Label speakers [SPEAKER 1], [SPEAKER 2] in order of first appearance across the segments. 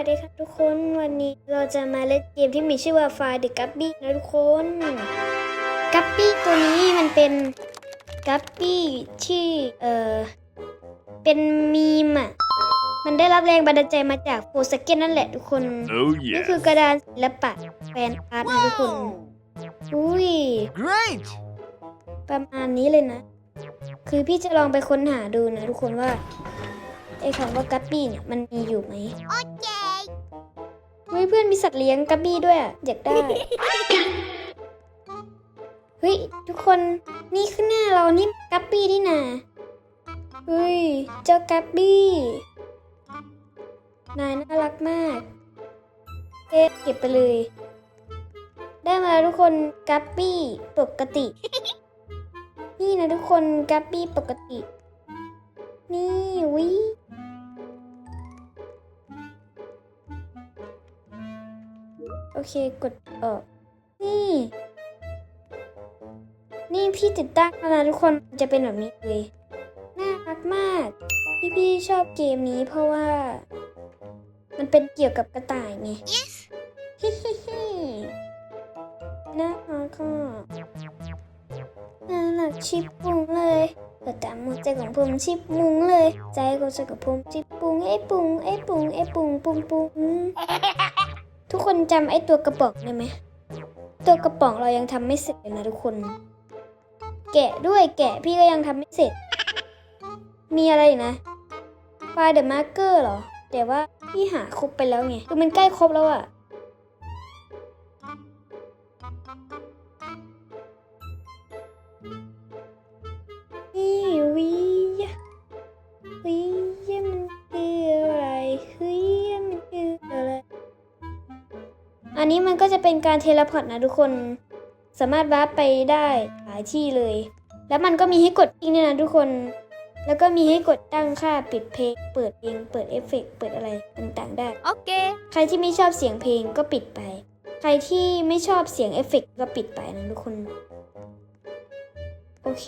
[SPEAKER 1] วัสดีครับทุกคนวันนี้เราจะมาเล่นเกมที่มีชื่อว่า Fire the Guppy นะทุกคนกัปปี้ตัวนี้มันเป็นกัปปี้ที่เอ่อเป็นมีมอะมันได้รับแรงบันดาลใจมาจากโฟสเกนนั่นแหละทุกคน
[SPEAKER 2] Oh
[SPEAKER 1] นี่
[SPEAKER 2] yeah.
[SPEAKER 1] คือกระดานศิลปะแฟนอาร์ตนะทุกคนอุ้ย
[SPEAKER 2] Great.
[SPEAKER 1] ประมาณนี้เลยนะ คือพี่จะลองไปค้นหาดูนะทุกคนว่าไอ้คำว่ากัปปี้เนี่ยมันมีอยู่ไหมโอเคเฮ้ยเพื่อนมีสัตว์เลี้ยงกัปปี้ด้วยอะอยากได้ เฮ้ยทุกคนนี่ขึ้นหน้าเรานี่กัปปี้นี่นาเฮ้ยเจ้ากัปปี้นายน่ารักมากเอ๊ะเก็บไปเลย ได้มาทุกคนกัปปี้ปกติ นี่นะทุกคนกัปปี้ปกติ นี่วิ อเคกดออก นี่ นี่พี่ติดตั้งแล้วนะทุกคนมันจะเป็นแบบนี้เลย น่ารักมากที่พี่ชอบเกมนี้เพราะว่า มันเป็นเกี่ยวกับกระต่ายไงฮิฮิฮิน่ารักอะน่ารักชิบปุ้งเลยแต่ตามหัวใจของผมชิบมุงเลย ใจของใจของผมชิบปุ้งไอ้ปุ้งไอ้ปุ้งไอ้ปุ้งปุ้งปุ้ง ทุกคนจำไอ้ตัวกระป๋องได้ไหม ตัวกระป๋องเรายังทำไม่เสร็จเลยนะทุกคน แกะด้วยแกะพี่ก็ยังทำไม่เสร็จ มีอะไรนะไฟเดอะมาร์เกอร์เหรอ แต่ว่าพี่หาครบไปแล้วไง คือมันใกล้ครบแล้วอะนี่วิวิ อันนี้มันก็จะเป็นการเทเลพอร์ตนะทุกคน สามารถวาร์ปไปได้หลายที่เลย แล้วมันก็มีให้กดทิ้งเนี่ยนะทุกคน แล้วก็มีให้กดตั้งค่าปิดเพลง เปิดเพลงเปิดเอฟเฟกต์เปิดอะไรต่างๆได้
[SPEAKER 2] Okay.
[SPEAKER 1] ใครที่ไม่ชอบเสียงเพลงก็ปิดไป ใครที่ไม่ชอบเสียงเอฟเฟกต์ก็ปิดไปนะทุกคนโอเค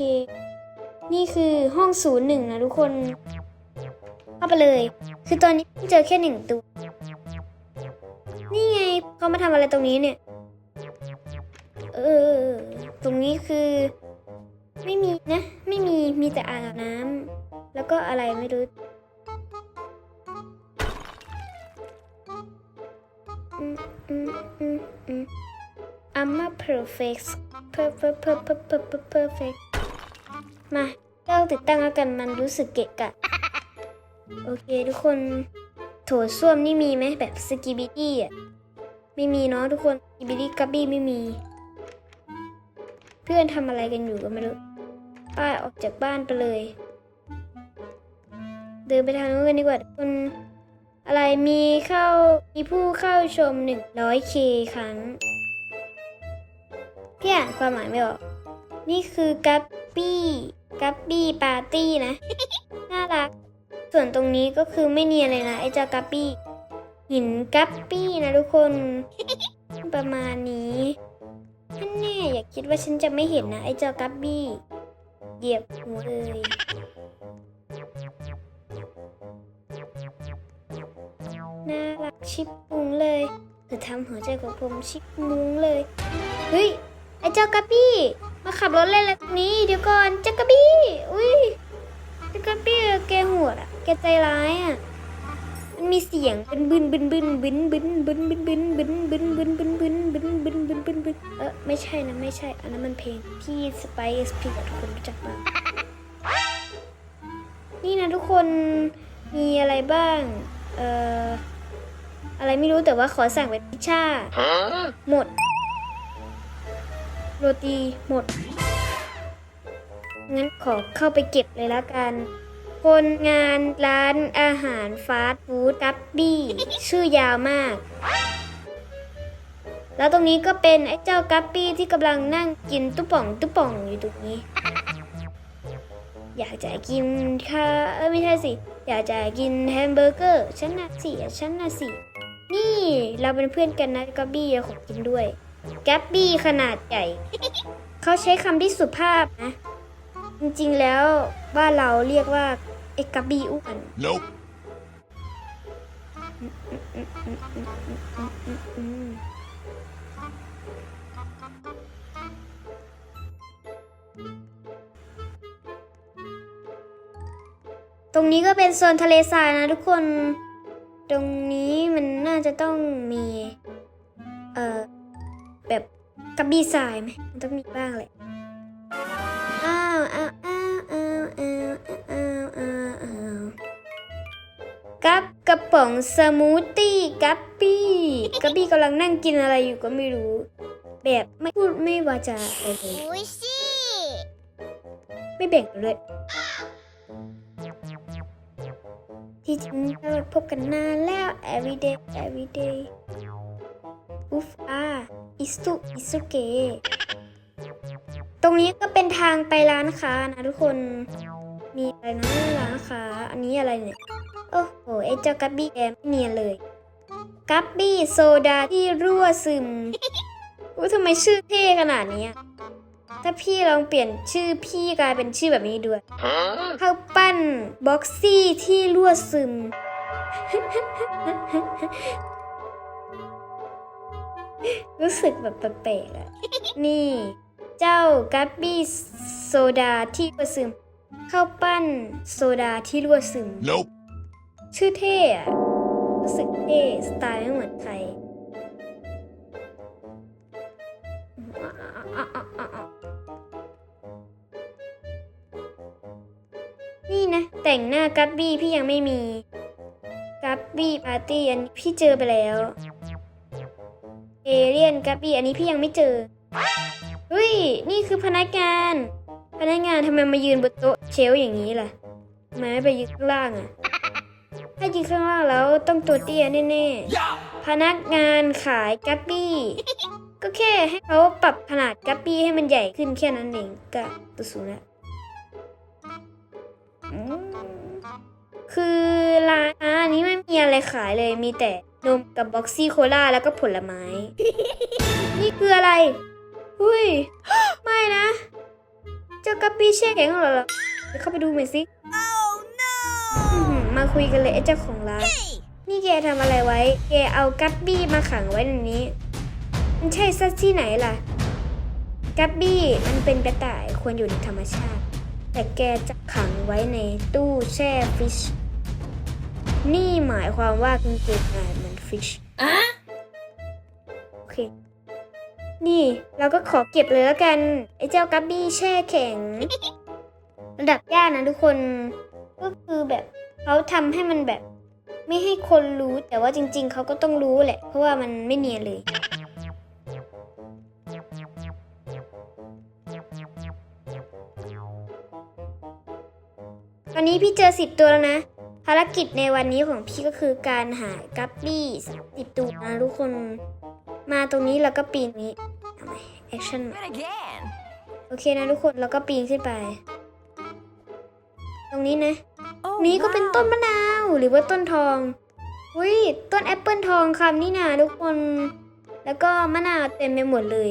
[SPEAKER 1] นี่คือห้องศูนย์หนึ่งนะทุกคน เข้าไปเลย คือตอนนี้เพิ่งเจอแค่หนึ่งตัว นี่ไงเขามาทำอะไรตรงนี้เนี่ย เออ ตรงนี้คือ ไม่มีนะ ไม่มีมีแต่อ่างอาบน้ำแล้วก็อะไรไม่รู้อืมอืมอืมอืม I'm a perfect per per per per per per perfect มาเริ่มติดตั้งแล้วกันมันรู้สึกเกะกะ โอเคทุกคน โถส้วมนี่มีไหมแบบสกิบิดี้อะ ไม่มีเนาะทุกคนสกิบิดี้กับบี้ไม่มี เพื่อนทำอะไรกันอยู่ก็ไม่รู้ ป้าออกจากบ้านไปเลย เดินไปทางนู้นกันดีกว่าคนอะไรมีเข้ามีผู้เข้าชม 100k ครั้งพี่อ่านความหมายไม่ออก นี่คือกัปปี้กัปปี้ปาร์ตี้นะ น่ารัก ส่วนตรงนี้ก็คือไม่เนียนเลยนะ ไอ้เจ้ากัปปี้ หินกัปปี้นะทุกคน ประมาณนี้ท่านแน่อย่าคิดว่าฉันจะไม่เห็นนะ ไอ้เจ้ากัปปี้เหยียบหัวเลยน่ารักชิบมุงเลยเธอทำหัวใจของผมชิบมุงเลย เฮ้ย ไอ้เจ้ากระปี้มาขับรถเล่นอะไรตรงนี้เดี๋ยวก่อนเจ้ากระปี้อุ้ยเจ้ากระปี้แกโหดอะแกใจร้ายอะ มันมีเสียงเป็นบึนบึนบึนบึนบึนบึนบึนบึนบึนบึนบึนบึนบึนบึนบึนบึนบึนบึนเออไม่ใช่นะไม่ใช่ อันนั้นมันเพลงที่สไปซ์พีทุกคนรู้จักป่ะนี่นะทุกคนมีอะไรบ้าง เอ่ออะไรไม่รู้แต่ว่าขอสั่งเป็นพิชชาหมด โรตีหมดงั้นขอเข้าไปเก็บเลยละกัน คนงานร้านอาหารฟาสต์ฟู้ดกัปบี้ ชื่อยาวมาก แล้วตรงนี้ก็เป็นไอ้เจ้ากัปปี้ที่กำลังนั่งกินตุ๊ป่องตุ๊ป่องอยู่ตรงนี้ อยากจะกินค่ะเออไม่ใช่สิ อยากจะกินแฮมเบอร์เกอร์ฉันน่ะสิฉันน่ะสิ นี่เราเป็นเพื่อนกันนะกัปบี้ขอกินด้วยแกปปี้ขนาดใหญ่ เขาใช้คำที่สุภาพนะจริงๆแล้วบ้าเราเรียกว่า อ้กัปบี้อ้วน
[SPEAKER 2] Nope.
[SPEAKER 1] ตรงนี้ก็เป็นโซนทะเลทรายนะทุกคน ตรงนี้มันน่าจะต้องมี เอ่อ แบบกระบี่ทรายไหมมันต้องมีบ้างแหละ กับกระป๋องสมูทตี้กับปี้กับปี้กำลังนั่งกินอะไรอยู่ก็ไม่รู้ แบบไม่พูดไม่วาจาะโอ้ย
[SPEAKER 2] สิ
[SPEAKER 1] ไม่แบ่งเลยที่จริงเราพบกันนานแล้ว everyday everyday อุ๊ฟอาอิสุอิสุเกตรงนี้ก็เป็นทางไปร้านค้านะทุกคน มีอะไรนะร้านค้าอันนี้อะไรเนี่ย โอ้โหไอ้เจ้ากัปบี้แกไม่เนียนเลยกัปบี้โซดาที่รั่วซึมอุ้ทำไมชื่อเท่ขนาดนี้ถ้าพี่ลองเปลี่ยนชื่อพี่กลายเป็นชื่อแบบนี้ด้วยข้าวปั้นบ็อกซี่ที่รั่วซึม รู้สึกแบบแปลกๆอะนี่ เจ้ากัปปี้โซดาที่รั่วซึม ข้าวปั้น โซดาที่รั่วซึม
[SPEAKER 3] Nope.
[SPEAKER 1] ชื่อเท่อะรู้สึกเท่สไตล์ไม่เหมือนใครนี่นะ แต่งหน้ากัปบี้พี่ยังไม่มี กัปบี้ปาร์ตี้อันนี้พี่เจอไปแล้ว เอเลียนกัปบี้อันนี้พี่ยังไม่เจอ เฮ้ย นี่คือพนักงาน พนักงานทำไมมายืนบนโต๊ะเชล์อย่างนี้ล่ะทำไมไม่ไปยืนข้างล่างอะถ้ายืนข้างล่างแล้วต้องตัวเตี้ยแน่ๆ พนักงานขายกัปปี้ ก็แค่ให้เขาปรับขนาดกัปปี้ให้มันใหญ่ขึ้นแค่นั้นเองก็ตัวสูงแล้วคือร้านอันนี้ไม่มีอะไรขายเลยมีแต่นมกับบ็อกซี่โคลาแล้วก็ผลไม้ นี่คืออะไรหุ้ย ไม่นะ เจ้ากัปปี้แช่แข็งเหรอเดี๋ยวเข้าไปดูหน่อยสิ
[SPEAKER 2] Oh no
[SPEAKER 1] อื้อหือมาคุยกันเลยไอ้เจ้าของร้าน นี่แกทำอะไรไว้ แกเอากัปบี้มาขังไว้ในนี้ มันใช่ซะที่ไหนล่ะ กัปบี้มันเป็นกระต่ายควรอยู่ในธรรมชาติ แต่แกจะขังไว้ในตู้แช่ฟิช นี่หมายความว่ากางเกงในเหมือนฟิช โอเค นี่ เราก็ขอเก็บเลยแล้วกัน ไอ้เจ้ากัปบี้แช่แข็ง ระดับยากนะทุกคน ก็คือแบบเขาทำให้มันแบบ ไม่ให้คนรู้แต่ว่าจริง ๆ เขาก็ต้องรู้แหละ เพราะว่ามันไม่เนียนเลยตอนนี้พี่เจอสิบตัวแล้วนะ ภารกิจในวันนี้ของพี่ก็คือการหากัปปี้สิบตัวนะทุกคน มาตรงนี้แล้วก็ปีนนี้ทำไมแอคชั่น
[SPEAKER 2] again
[SPEAKER 1] โอเคนะทุกคนแล้วก็ปีนขึ้นไป ตรงนี้นะ
[SPEAKER 2] oh
[SPEAKER 1] นี้ก็เป็นต้นมะนาวหรือว่าต้นทองอุ้ยต้นแอปเปิลทองคำนี่นาทุกคน แล้วก็มะนาวเต็มไปหมดเลย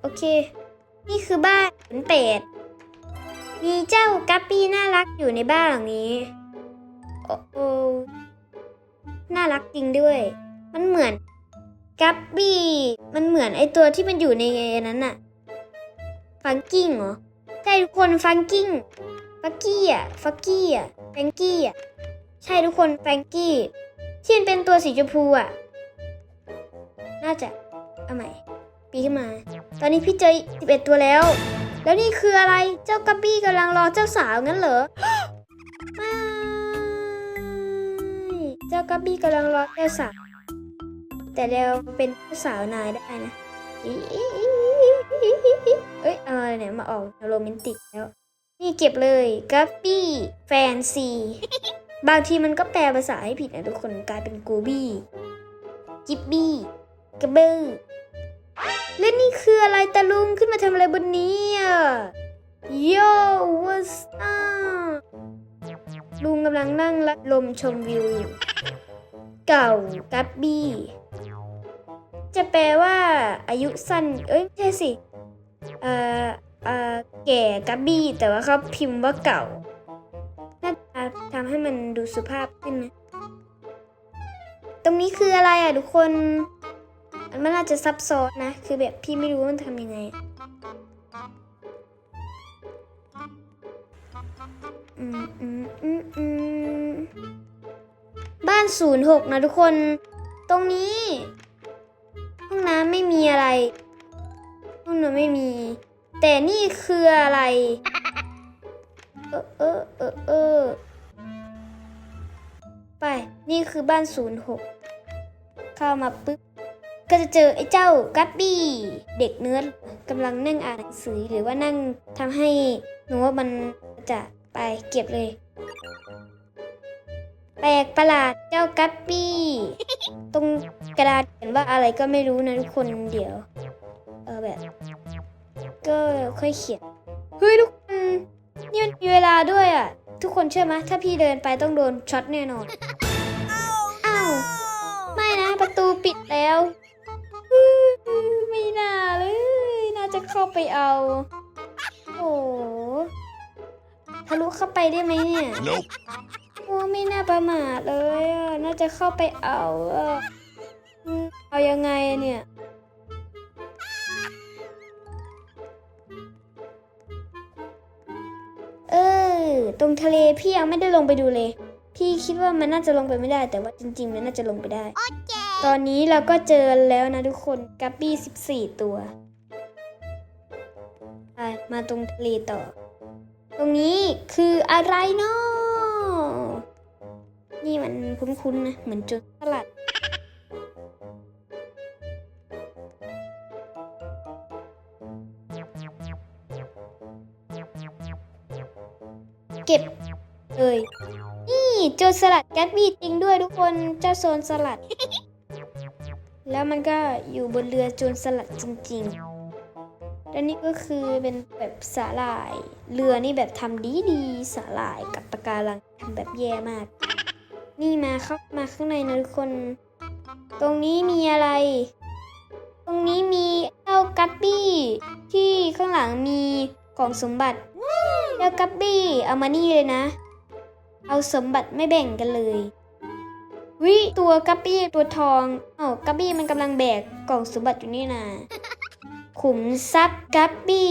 [SPEAKER 1] โอเค นี่คือบ้านขุนเป็ดมีเจ้ากัปปี้น่ารักอยู่ในบ้านหลังนี้ โอ้โอ น่ารักจริงด้วย มันเหมือนกัปปี้ มันเหมือนไอตัวที่มันอยู่ในนั้นน่ะ ฟังกิ้งเหรอ ใช่ทุกคนฟังกิ้ง ฟักกี้อะ ฟักกี้อะ แฟงกี้อะ ใช่ทุกคนแฟงกี้ที่มันเป็นตัวสีชมพูอะ น่าจะ เอาใหม่ ปีขึ้นมา ตอนนี้พี่เจอ11 ตัวแล้ว แล้วนี่คืออะไร เจ้ากระบี้กำลังรอเจ้าสาวงั้นเหรอ กระบี้กำลังรอเจ้าสาว แต่เราเป็นเจ้าสาวนายได้นะเอ้ยเอาอะไรเนี่ยมาออกนวโรแมนติกแล้ว นี่เก็บเลยกัฟฟี่แฟนซีบางทีมันก็แปลภาษาให้ผิดนะทุกคนกลายเป็นกูบี้กิบบี้กระเบือและนี่คืออะไรตะลุงขึ้นมาทำอะไรบนนี้อะโย่ what's up ลุงกำลังนั่งรับลมชมวิวอยู่ เก่ากัปบี้จะแปลว่าอายุสั้น เอ้ยไม่ใช่สิ เอ่อ เอ่อ แก่กัปบี้แต่ว่าเขาพิมพ์ว่าเก่าน้าตาทำให้มันดูสุภาพขึ้นนะ ตรงนี้คืออะไรอะทุกคน มันน่าจะซับซ้อนนะ คือแบบพี่ไม่รู้ว่ามันทำยังไง อืมอืมอืมอืม บ้านศูนย์หกนะทุกคน ตรงนี้ ห้องน้ำไม่มีอะไร ห้องน้ำไม่มี แต่นี่คืออะไร เออเออเออเออไป นี่คือบ้านศูนย์หกเข้ามาปุ๊บ ก็จะเจอไอ้เจ้ากัปปี้ เด็กเนื้อกำลังนั่งอ่านหนังสือหรือว่านั่งทำให้หนูว่ามันจะไปเก็บเลย แปลกประหลาดเจ้ากัปปี้ ตรงกระดาษเขียนว่าอะไรก็ไม่รู้นะทุกคนเดี๋ยว เออแบบ ก็ค่อยเขียนเฮ้ยทุกคนนี่มันมีเวลาด้วยอะ ทุกคนเชื่อไหมถ้าพี่เดินไปต้องโดนช็อตแน่นอนอ้าวไม่นะประตูปิดแล้วอื้อไม่น่าเลย น่าจะเข้าไปเอาโอ้โหทะลุเข้าไปได้ไหมเนี่ย
[SPEAKER 2] Nope.
[SPEAKER 1] โอ้ ไม่น่าประมาทเลยอะน่าจะเข้าไปเอาอะอืมเอายังไงเนี่ยเออตรงทะเลพี่ยังไม่ได้ลงไปดูเลย พี่คิดว่ามันน่าจะลงไปไม่ได้ แต่ว่าจริงๆมันน่าจะลงไปได้ ตอนนี้เราก็เจอแล้วนะทุกคนกัปปี้สิบสี่ตัวไปมาตรงทะเลต่อ ตรงนี้คืออะไรเนาะ นี่มันคุ้นๆนะ เหมือนจุดสลัด เก็บเลยนี่โจรสลัดแกตบี้จริงด้วยทุกคนเจ้าโซนสลัด แล้วมันก็อยู่บนเรือโจรสลัดจริงๆและนี่ก็คือเป็นแบบสาหร่าย เรือนี่แบบทำดีดีๆสาหร่ายกับปะการังทำแบบแย่มาก นี่มาเข้ามาข้างในนะทุกคน ตรงนี้มีอะไร ตรงนี้มีเจ้ากัปปี้ ที่ข้างหลังมีของสมบัติเจ้ากัปปี้เอามานี่เลยนะ เอาสมบัติไม่แบ่งกันเลยวิตัวกัปปี้ตัวทองเอ้ากัปปี้มันกำลังแบกกล่องสมบัติอยู่นี่นะขุมทรัพย์กัปปี้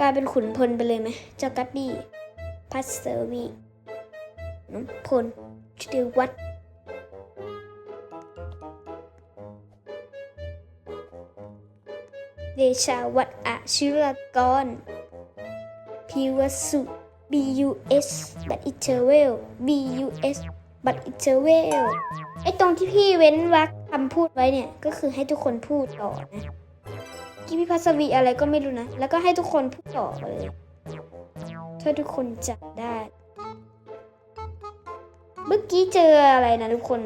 [SPEAKER 1] กลายเป็นขุนพลไปเลยไหมเจ้ากัปปี้พัสเซอร์วี น้องพลชื่อวัดเดชาวัดอาชิรกรพิวสุ B U S บัตอิเทเวล B U S บัตอิเทเวลไอตรงที่พี่เว้นวรรคคำพูดไว้เนี่ย ก็คือให้ทุกคนพูดต่อนะกิพี่พัสวีอะไรก็ไม่รู้นะ แล้วก็ให้ทุกคนพูดต่อเลย ถ้าทุกคนจับได้ เมื่อกี้เจออะไรนะทุกคน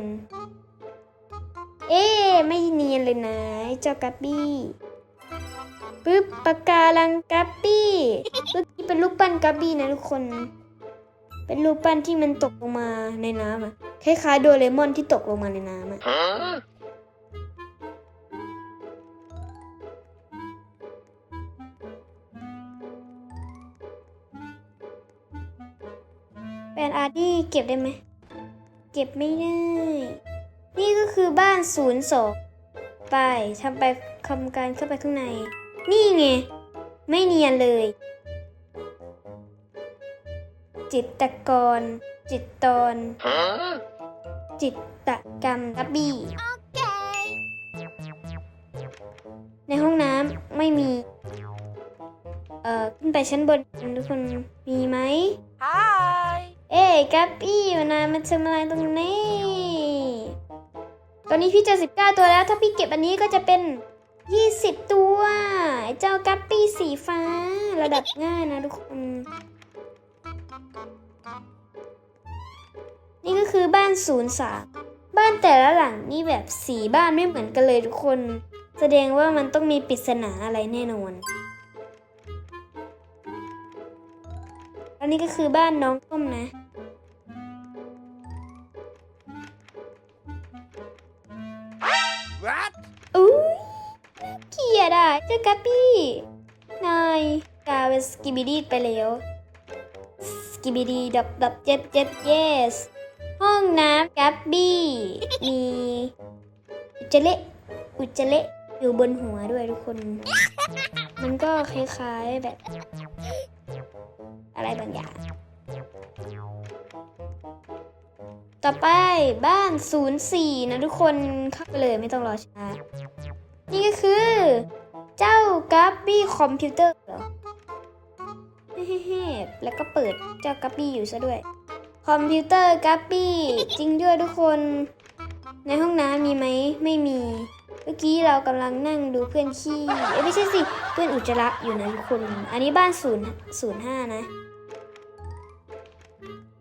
[SPEAKER 1] เอ๊ะไม่เนียนเลยนะไอ้เจ้ากัปปี้ปึ๊บปากการังกัปปี้เมื่อกี้เป็นรูปปั้นกัปปี้นะทุกคน เป็นรูปปั้นที่มันตกลงมาในน้ำอะคล้ายๆโดเรมอนที่ตกลงมาในน้ำอะ
[SPEAKER 2] Huh?
[SPEAKER 1] แฟนอาร์ตี้เก็บได้ไหม เก็บไม่ได้ นี่ก็คือบ้านศูนย์สองไปทำไปทำการเข้าไปข้างใน นี่ไง ไม่เนียนเลย จิตรกร จิตตอน
[SPEAKER 2] Huh?
[SPEAKER 1] จิตกรรมรับบี้ในห้องน้ำไม่มี เอ่อ ขึ้นไปชั้นบนกันทุกคนมีไหม
[SPEAKER 3] Hi.
[SPEAKER 1] เอ้กัปปี้มานายมาทำอะไรตรงนี้ ตอนนี้พี่เจอสิบเก้าตัวแล้ว ถ้าพี่เก็บอันนี้ก็จะเป็นยี่สิบตัวเจ้ากัปปี้สีฟ้า ระดับง่ายนะทุกคน นี่ก็คือบ้านศูนย์สามบ้านแต่ละหลังนี่แบบสีบ้านไม่เหมือนกันเลยทุกคน แสดงว่ามันต้องมีปริศนาอะไรแน่นอนอันนี้ก็คือบ้านน้องต้มนะ เกลียดอะเจ้ากัปปี้ นายกลายเป็นสกิบิดี้ไปแล้ว สกิบิดีดับดับเจ็บเจ็บ yes ห้องน้ำกับบี้ มีอุจจาระอุจจาระอยู่บนหัวด้วยทุกคน มันก็คล้ายๆแบบ อะไรบางอย่าง ต่อไปบ้าน 04 นะทุกคนเข้าไปเลยไม่ต้องรอช้า นี่ก็คือ เจ้ากัปปี้คอมพิวเตอร์เหรอเฮ้ๆแล้วก็เปิดเจ้ากัปปี้อยู่ซะด้วย คอมพิวเตอร์กัปปี้จริงด้วยทุกคน ในห้องน้ำมีไหมไม่มี เมื่อกี้เรากำลังนั่งดูเพื่อนขี้เอ้ไม่ใช่สิ เพื่อนอุจจาระอยู่นะทุกคน อันนี้บ้านศูนย์ศูนย์ห้านะ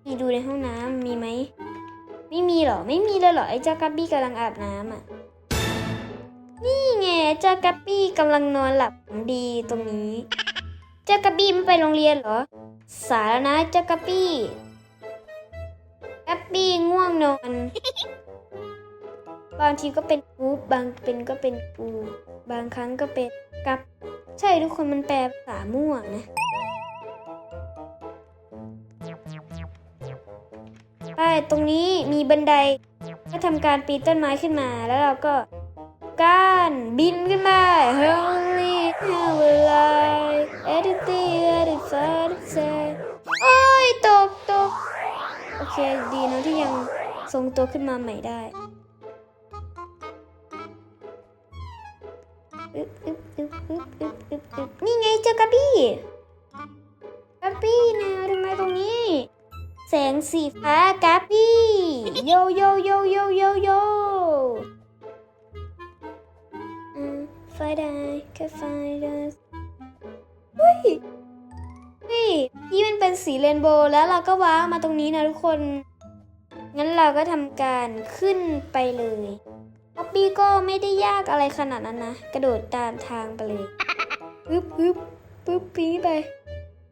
[SPEAKER 1] มีดูในห้องน้ำมีไหม ไม่มีหรอ ไม่มีเลยหรอ ไอ้เจ้ากัปปี้กำลังอาบน้ำอะ นี่ไงเจ้ากัปปี้กำลังนอนหลับดีตรงนี้ เจ้ากัปปี้ไม่ไปโรงเรียนเหรอ สายแล้วนะเจ้ากัปปี้กัปปี้ง่วงนอน บางทีก็เป็นกูบางเป็นก็เป็นกูบางครั้งก็เป็นกับ ใช่ทุกคนมันแปลภาษามั่วนะใช่ตรงนี้มีบันไดก็ทำการปีนต้นไม้ขึ้นมาแล้วเราก็ กานบินขึ้นมา Holy have a light editing edit say โอ้ยตกตกโอเคดีนะที่ยังทรงตัวขึ้นมาใหม่ได้อึบอึบอึบอึบอึบอึบอึบนี่ไงเจอกระบี่กระบี่แนวทำไมตรงนี้ แสงสีฟ้ากราฟฟี่โยโยโยโยโยโย มไฟได้แค่ไฟได้เฮ้ยเฮ้ยนี่มันเป็นสีเรนโบว์แล้วเราก็ว้ามาตรงนี้นะทุกคน งั้นเราก็ทำการขึ้นไปเลยป๊อปปี้ก็ไม่ได้ยากอะไรขนาดนั้นนะ กระโดดตามทางไปเลยปึ๊บปึ๊บปึ๊บปีไป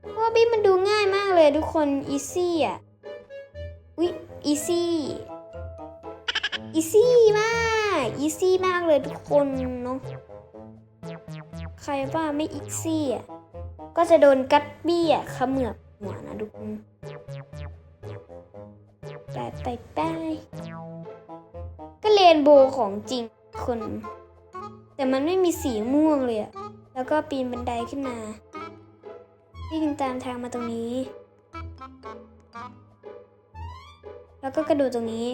[SPEAKER 1] เพราะว่าบี้มันดูง่ายมากเลยทุกคนอีซี่อะอุ๊ยอีซี่อีซี่มาก อีซี่มากเลยทุกคนเนาะ รว่าไม่อีซี่อะก็จะโดนกัดบี้อะเขมือบหัวนะทุกคนไปไปไปก็เรนโบว์ของจริงคน แต่มันไม่มีสีม่วงเลยอะแล้วก็ปีนบันไดขึ้นมาวิ่งตามทางมาตรงนี้ แล้วก็กระโดดตรงนี้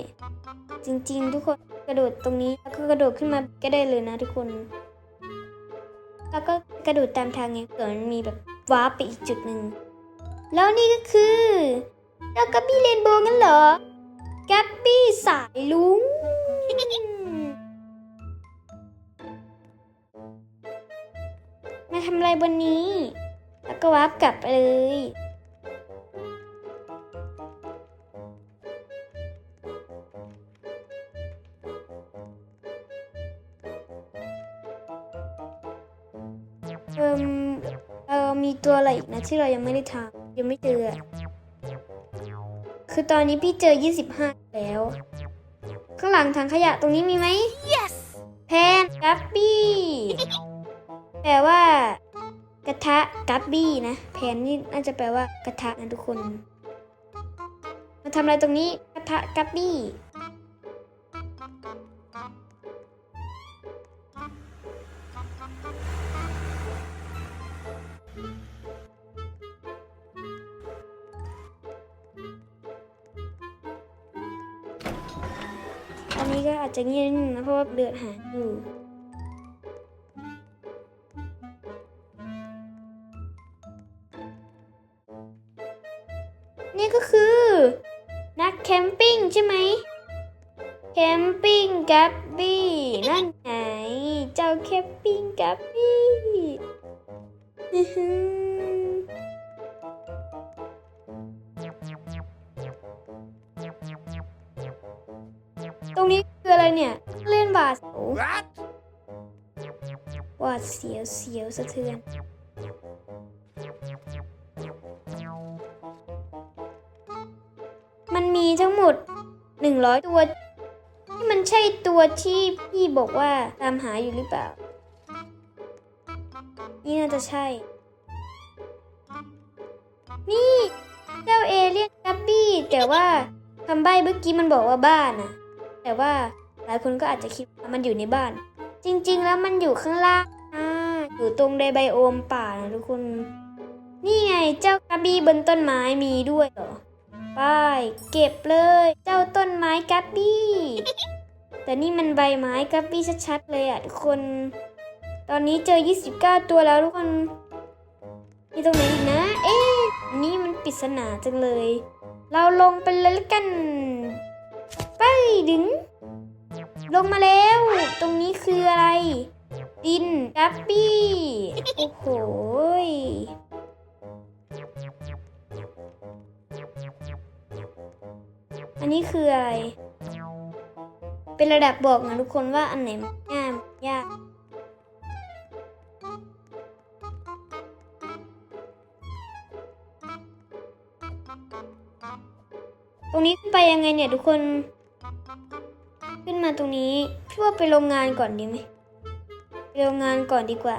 [SPEAKER 1] จริง ๆ ทุกคนกระโดดตรงนี้ แล้วก็กระโดดขึ้นมาก็ได้เลยนะทุกคน แล้วก็กระโดดตามทางไงเกิดมันมีแบบวาร์ปไปอีกจุดหนึ่ง แล้วนี่ก็คือเจ้ากับบี้เรนโบว์งั้นเหรอกัปปี้สายลุงมาทำอะไรบนนี้ แล้วก็วาร์ปกลับไปเลย ตัวอะไรอีกนะที่เรายังไม่ได้ทำยังไม่เจออะคือตอนนี้พี่เจอ 25 แล้ว ข้างหลังถังขยะตรงนี้มีไหม yes แพนกัปปี้แปลว่ากระทะกัปบี้นะแพนนี่น่าจะแปลว่ากระทะนะทุกคน มาทำอะไรตรงนี้กระทะกัปบี้ อาจจะเงียบนิดนึงนะเพราะว่าเดือดหาอยู่นี่ก็คือ นักแคมปิ้งใช่ไหมแคมปิ้งกับบี้นั่นไงเจ้าแคมปิ้งกับบี้
[SPEAKER 2] What?
[SPEAKER 1] หวาดเสียวเสียวสะเทือน มันมีทั้งหมด 100 ตัวนี่มันใช่ตัวที่พี่บอกว่าตามหาอยู่หรือเปล่า นี่น่าจะใช่ นี่เจ้าเอเลี่ยนกับบี้แต่ว่าคำใบ้เมื่อกี้มันบอกว่าบ้านอะแต่ว่า หลายคนก็อาจจะคิดว่ามันอยู่ในบ้าน จริงๆแล้วมันอยู่ข้างล่างนะอยู่ตรงในไบโอมป่านะทุกคน นี่ไงเจ้ากระบี้บนต้นไม้มีด้วยเหรอไปเก็บเลย เจ้าต้นไม้กระบี้แต่นี่มันใบไม้กระบี้ชัดๆเลยอะทุกคน ตอนนี้เจอ 29 ตัวแล้วทุกคน มีตรงไหนอีกนะ เอ๊ะ นี่มันปริศนาจังเลย เราลงไปเลยละกัน ไปดึง ลงมาแล้วตรงนี้คืออะไร ดินกัปปี้ โอ้โหอันนี้คืออะไร เป็นระดับบอกนะทุกคนว่าอันไหนง่ายยาก ตรงนี้ไปยังไงเนี่ยทุกคน ขึ้นมาตรงนี้พี่ว่าไปโรงงานก่อนดีไหมไปโรงงานก่อนดีกว่า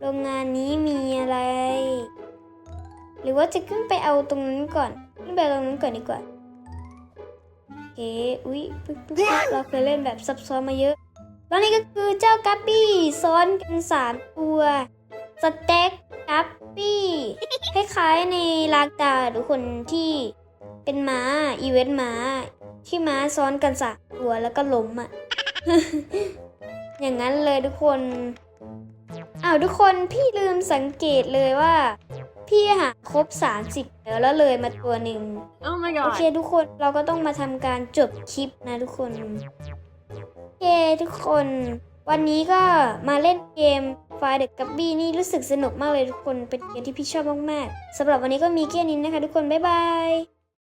[SPEAKER 1] โรงงานนี้มีอะไร หรือว่าจะขึ้นไปเอาตรงนั้นก่อนขึ้นไปตรงนั้นก่อนดีกว่าโอเคอุ๊ยเราเคยเล่นแบบซับซ้อนมาเยอะแล้วนี่ก็คือเจ้ากัปปี้ซ้อนกันสามตัวสเต็กกัปปี้คล้ายๆในลากดาทุกคนที่เป็นม้า อีเวนต์ม้า ที่ม้าซ้อนกันสามตัวแล้วก็ล้มอะ อย่างนั้นเลยทุกคนอ้าวทุกคนพี่ลืมสังเกตเลยว่า พี่หาครบ 30 แล้วแล้วเลยมาตัวหนึ่ง
[SPEAKER 2] Oh my
[SPEAKER 1] โอ
[SPEAKER 2] god.
[SPEAKER 1] เคทุกคนเราก็ต้องมาทำการจบคลิปนะทุกคน โอเคทุกคน วันนี้ก็มาเล่นเกม Fire the Gabby นี่รู้สึกสนุกมากเลยทุกคนเป็นเกมที่พี่ชอบมากๆสำหรับวันนี้ก็มีแค่นี้นะคะ ทุกคนบ๊ายบาย